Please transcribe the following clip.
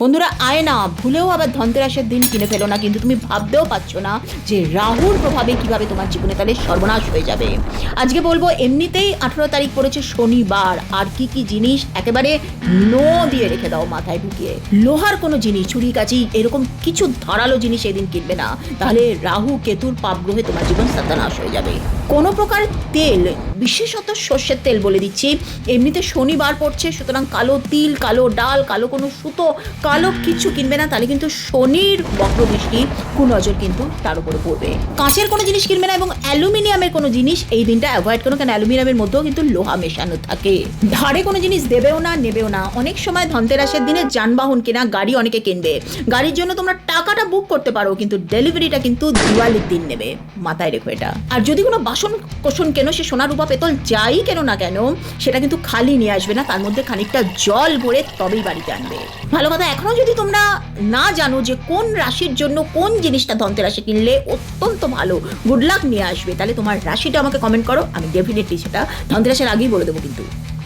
বন্ধুরা, আয় না, ভুলেও আবার ধনতেরাসের দিন কিনে ফেলো না, কিন্তু তুমি ভাবতেও পারছ না যে রাহুর প্রভাবে কীভাবে তোমার জীবনে তাহলে সর্বনাশ হয়ে যাবে। আজকে বলব, এমনিতেই আঠেরো তারিখ পড়েছে শনিবার, আর কি কি জিনিস একেবারে নো দিয়ে রেখে দাও মাথায় ঢুকিয়ে। লোহার কোনো জিনিস ছুরি কাচি, এরকম কিছু ধারালো জিনিস এদিন কিনবে না। তাহলে রাহু, কেতুর পাপগ্রহে তোমার জীবন সর্বনাশ হয়ে যাবে। কোনো প্রকার তেল, বিশেষত সর্ষের তেল বলে দিচ্ছি। এমনিতে শনিবার পড়ছে, সুতরাং কালো তিল, কালো ডাল, কালো কোনো সুতো, কালো কিছু কিনবে না, তাহলে কিন্তু শনির বক্রদৃষ্টি কুনজর কিন্তু তার উপরে পড়বে। কাঁচের কোনো জিনিস কিনবে না এবং অ্যালুমিনিয়ামের কোনো জিনিস এই দিনটা অ্যাভয়েড করো কারণ অ্যালুমিনিয়ামের মধ্যেও কিন্তু লোহা মেশানো থাকে। ধারে কোনো জিনিস দেবেও না, নেবেও না। অনেক সময় ধনতেরাসের দিনে যানবাহন কেনা গাড়ি অনেকে কিনবে। গাড়ির জন্য তোমরা টাকাটা বুক করতে পারো, কিন্তু ডেলিভারিটা কিন্তু দিওয়ালির দিন নেবে। মাথায় রেখো এটা। আর যদি কোনো বাসন কোষণ কেন? সে সোনা রূপা পেতল যাই কেন না কেন, সেটা কিন্তু খালি নিয়ে আসবে না, তার মধ্যে খানিকটা জল ভরে তবেই বাড়িতে আনবে। ভালো কথা এখনও যদি তোমরা না জানো যে কোন রাশির জন্য কোন জিনিসটা ধনতেরাসে কিনলে অত্যন্ত ভালো গুড লাক নিয়ে আসবে, তাহলে তোমার রাশিটা আমাকে কমেন্ট করো, আমি ডেফিনেটলি সেটা ধনতেরাসের আগেই বলে দেবো কিন্তু।